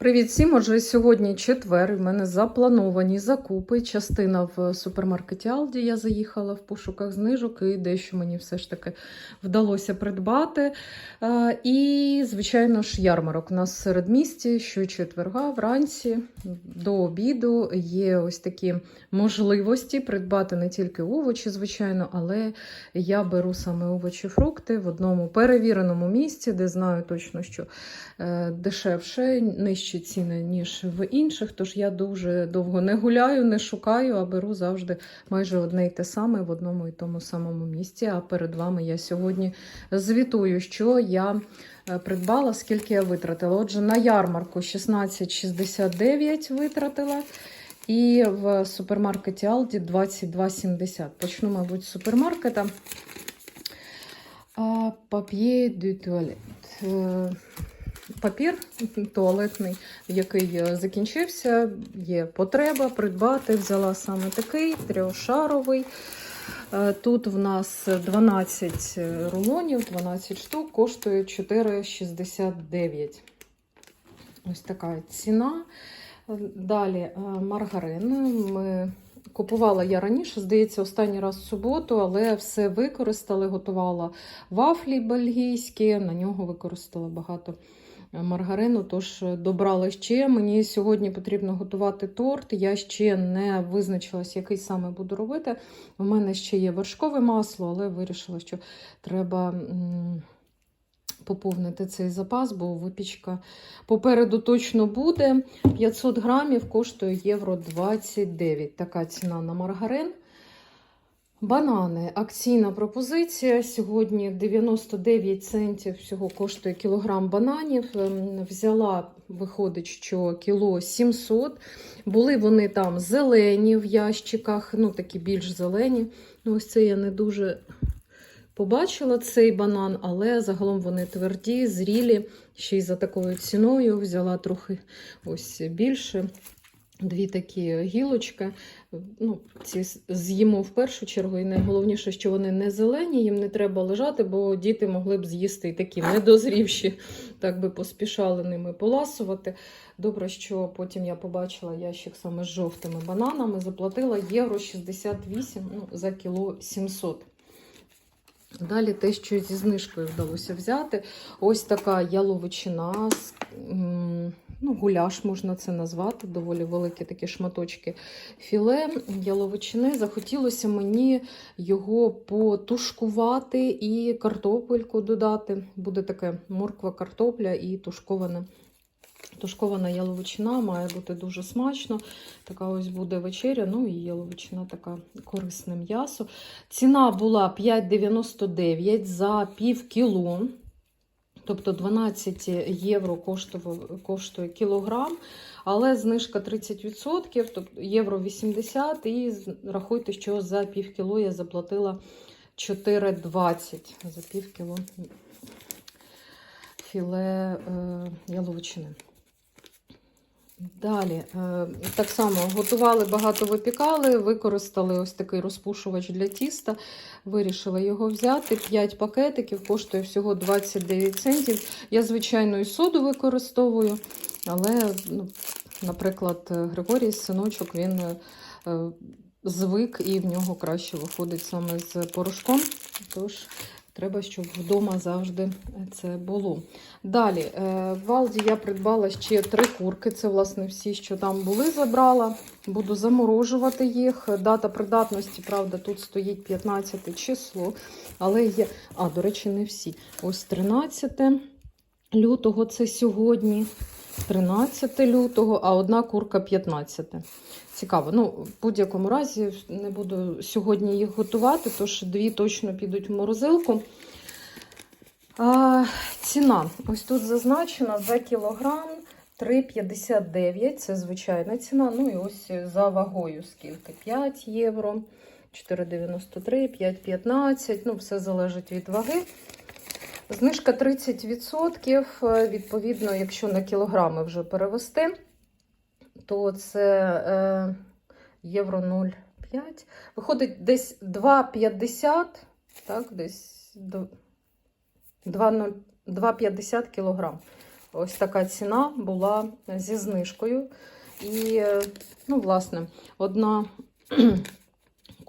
Привіт всім! Отже, сьогодні четвер. У мене заплановані закупи. Частина в супермаркеті Алді. Я заїхала в пошуках знижок і дещо мені все ж таки вдалося придбати. Е, І, звичайно ж, ярмарок у нас в середмісті, що четверга вранці до обіду є ось такі можливості придбати не тільки овочі, звичайно, але я беру саме овочі, фрукти в одному перевіреному місці, де знаю точно, що е, дешевше, нижчі ціни, ніж в інших. Тож я дуже довго не гуляю, не шукаю, а беру завжди майже одне й те саме в одному і тому самому місці. А перед вами я сьогодні звітую, що я е, придбала, скільки я витратила. Отже, на ярмарку 16,69 витратила. І в супермаркеті Aldi 22,70. Почну, мабуть, з супермаркета. Пап'є дю туалет. Е, Папір туалетний, який е, закінчився, є потреба придбати. Взяла саме такий трьохшаровий. Е, Тут в нас 12 рулонів, 12 штук, коштує 4,69. Ось така ціна. Далі е, маргарин. Ми Купувала я раніше, здається, останній раз в суботу, але все використали, готувала вафлі бельгійські, на нього використала багато маргарину, тож добрала ще. Мені сьогодні потрібно готувати торт. Я ще не визначилась, який саме буду робити. У мене ще є вершкове масло, але вирішила, що треба. Поповнити цей запас, бо випічка попереду точно буде. 500 грамів коштує євро 29. Така ціна на маргарин. Банани. Акційна пропозиція. Сьогодні 99 центів всього коштує кілограм бананів. Ем, Взяла, виходить, що кіло 700. Були вони там зелені в ящиках, ну такі більш зелені. Ну, ось це я не дуже побачила цей банан, але загалом вони тверді, зрілі. Ще й за такою ціною взяла трохи ось більше. Дві такі гілочки. Ну, ці з'їмо в першу чергу. І найголовніше, що вони не зелені, їм не треба лежати, бо діти могли б з'їсти і такі недозрівші, так би поспішали ними поласувати. Добре, що потім я побачила ящик саме з жовтими бананами, заплатила євро 68 ну, за кіло 700. Далі те, що зі знижкою вдалося взяти. Ось така яловичина, з, ну, гуляш можна це назвати, доволі великі такі шматочки філе яловичини. Захотілося мені його потушкувати і картопельку додати. Буде таке морква, картопля і тушковане. Тушкована яловичина має бути дуже смачно. Така ось буде вечеря. Ну і яловичина така корисне м'ясо. Ціна була 5,99 за пів кіло. Тобто 12 євро коштує кілограм, але знижка 30%, тобто євро 80, і рахуйте, що за пів кіло я заплатила 4,20 за пів кіло філе е, яловичини. Далі, е, так само готували, багато випікали, використали ось такий розпушувач для тіста. Вирішила його взяти. 5 пакетиків, коштує всього 29 центів. Я, звичайно, і соду використовую, але, ну, наприклад, Григорій, синочок, він е, звик і в нього краще виходить саме з порошком. Тож треба, щоб вдома завжди це було. Далі, е, в Алді я придбала ще три курки. Це, власне, всі, що там були, забрала. Буду заморожувати їх. Дата придатності, правда, тут стоїть 15 число. Але є. А, до речі, не всі. Ось 13 лютого це сьогодні. 13 лютого, а одна курка 15. Цікаво. Ну, в будь-якому разі не буду сьогодні їх готувати, тож дві точно підуть в морозилку. А, ціна. Ось тут зазначена за кілограм 3,59. Це звичайна ціна. Ну і ось за вагою скільки? 5 євро, 4,93, 5,15. Ну, все залежить від ваги. Знижка 30%. Е, Відповідно, якщо на кілограми вже перевести, то це е, євро 0,5. Виходить десь 2,50, так, десь 2,50 кілограм. ось така ціна була зі знижкою. І, е, ну, власне, одна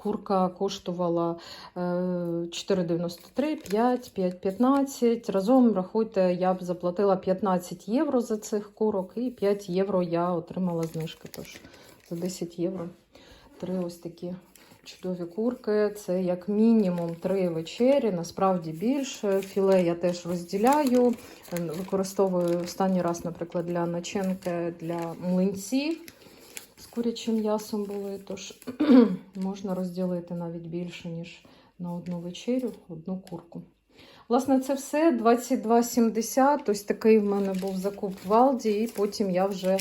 курка коштувала е, 4,93, 5, 5,15. Разом, рахуйте, я б заплатила 15 євро за цих курок, і 5 євро я отримала знижки. Тож за 10 євро три ось такі чудові курки. Це як мінімум три вечері, насправді більше. Філе я теж розділяю. Е, Використовую останній раз, наприклад, для начинки для млинців курячим м'ясом були. Тож можна розділити навіть більше, ніж на одну вечерю, одну курку. Власне, це все 22,70. Ось такий в мене був закуп в Алді, і потім я вже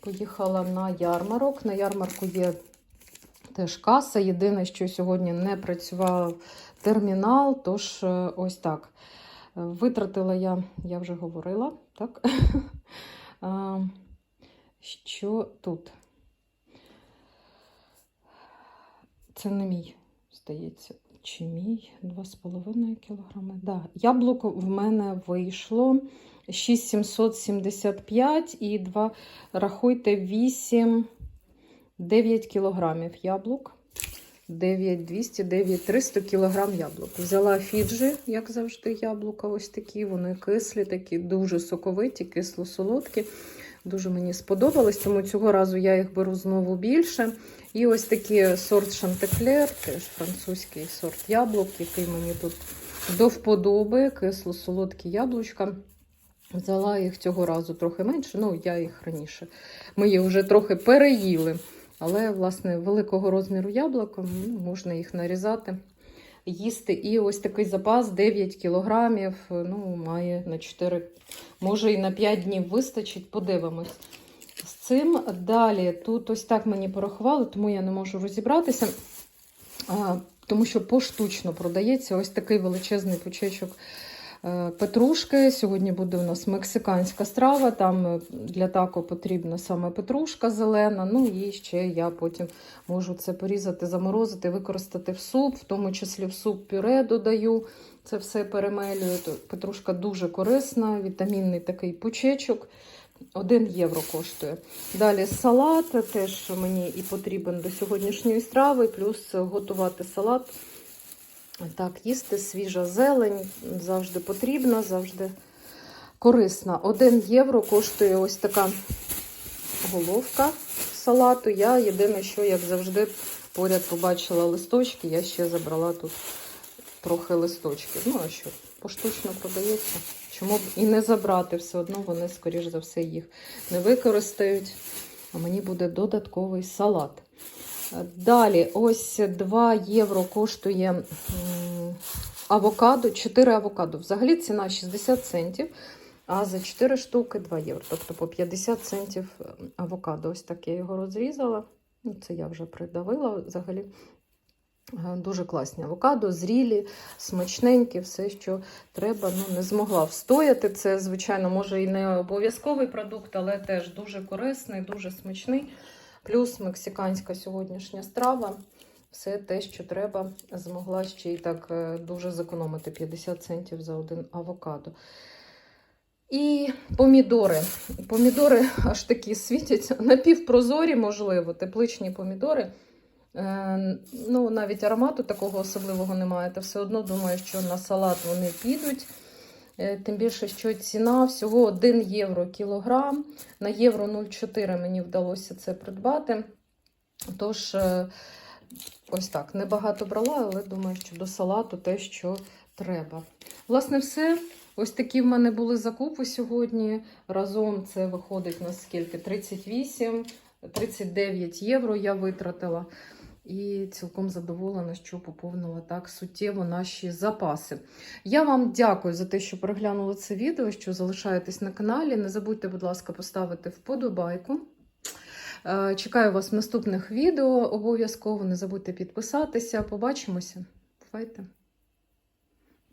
поїхала на ярмарок. На ярмарку є теж каса. Єдине, що сьогодні не працював термінал, тож е, ось так. Витратила я, я вже говорила, так? Що тут? Це не мій, здається. Чи мій 2,5 кілограми? Да. Яблук в мене вийшло 6,775 і 2, рахуйте, 8, 9 кілограмів яблук. 9200, 9300 кілограм яблук. Взяла фіджі, як завжди, яблука ось такі. Вони кислі, такі дуже соковиті, кисло-солодкі. Дуже мені сподобались, тому цього разу я їх беру знову більше. І ось такий сорт Шантеклер, теж французький сорт яблук, який мені тут до вподоби, кисло-солодкі яблучка. Взяла їх цього разу трохи менше, ну я їх раніше. Ми їх вже трохи переїли. Але, власне, великого розміру яблука можна їх нарізати, їсти. І ось такий запас 9 кілограмів, ну, має на 4, може і на 5 днів вистачить, подивимось. З цим далі тут ось так мені порахували, тому я не можу розібратися, тому що поштучно продається ось такий величезний пучечок петрушки. Сьогодні буде у нас мексиканська страва. Там е, для тако потрібна саме петрушка зелена. Ну і ще я потім можу це порізати, заморозити, використати в суп, в тому числі в суп пюре додаю. Це все перемелюю. Петрушка дуже корисна, вітамінний такий пучечок. 1 євро коштує. Далі салат, теж мені і потрібен до сьогоднішньої страви, плюс готувати салат. Так, їсти свіжа зелень завжди потрібна, завжди корисна. 1 євро коштує ось така головка салату. Я єдине, що, як завжди, поряд побачила листочки, я ще забрала тут трохи листочків. Ну, а що, поштучно продається. Чому б і не забрати, все одно вони, скоріш за все, їх не використають. А мені буде додатковий салат. Далі, ось 2 євро коштує авокадо, 4 авокадо. Взагалі ціна 60 центів, а за 4 штуки 2 євро. Тобто по 50 центів авокадо. Ось так я його розрізала. Ну, Це я вже придавила взагалі. Е, Дуже класні авокадо, зрілі, смачненькі, все, що треба. Ну, не змогла встояти. Це, звичайно, може і не обов'язковий продукт, але теж дуже корисний, дуже смачний. Плюс мексиканська сьогоднішня страва. Все те, що треба, змогла ще й так е, дуже зекономити 50 центів за один авокадо. І помідори. Помідори аж такі світять, напівпрозорі, можливо, тепличні помідори. Е, Ну, навіть аромату такого особливого немає, та все одно думаю, що на салат вони підуть. Е, Тим більше, що ціна всього 1 євро кілограм. На євро 0,4 мені вдалося це придбати. Тож, е, ось так, небагато брала, але думаю, що до салату те, що треба. Власне, все. Ось такі в мене були закупи сьогодні. Разом це виходить на скільки? 38, 39 євро я витратила. І цілком задоволена, що поповнила так суттєво наші запаси. Я вам дякую за те, що переглянули це відео, що залишаєтесь на каналі. Не забудьте, будь ласка, поставити вподобайку. Е, Чекаю вас в наступних відео. Обов'язково не забудьте підписатися. Побачимося. Бувайте!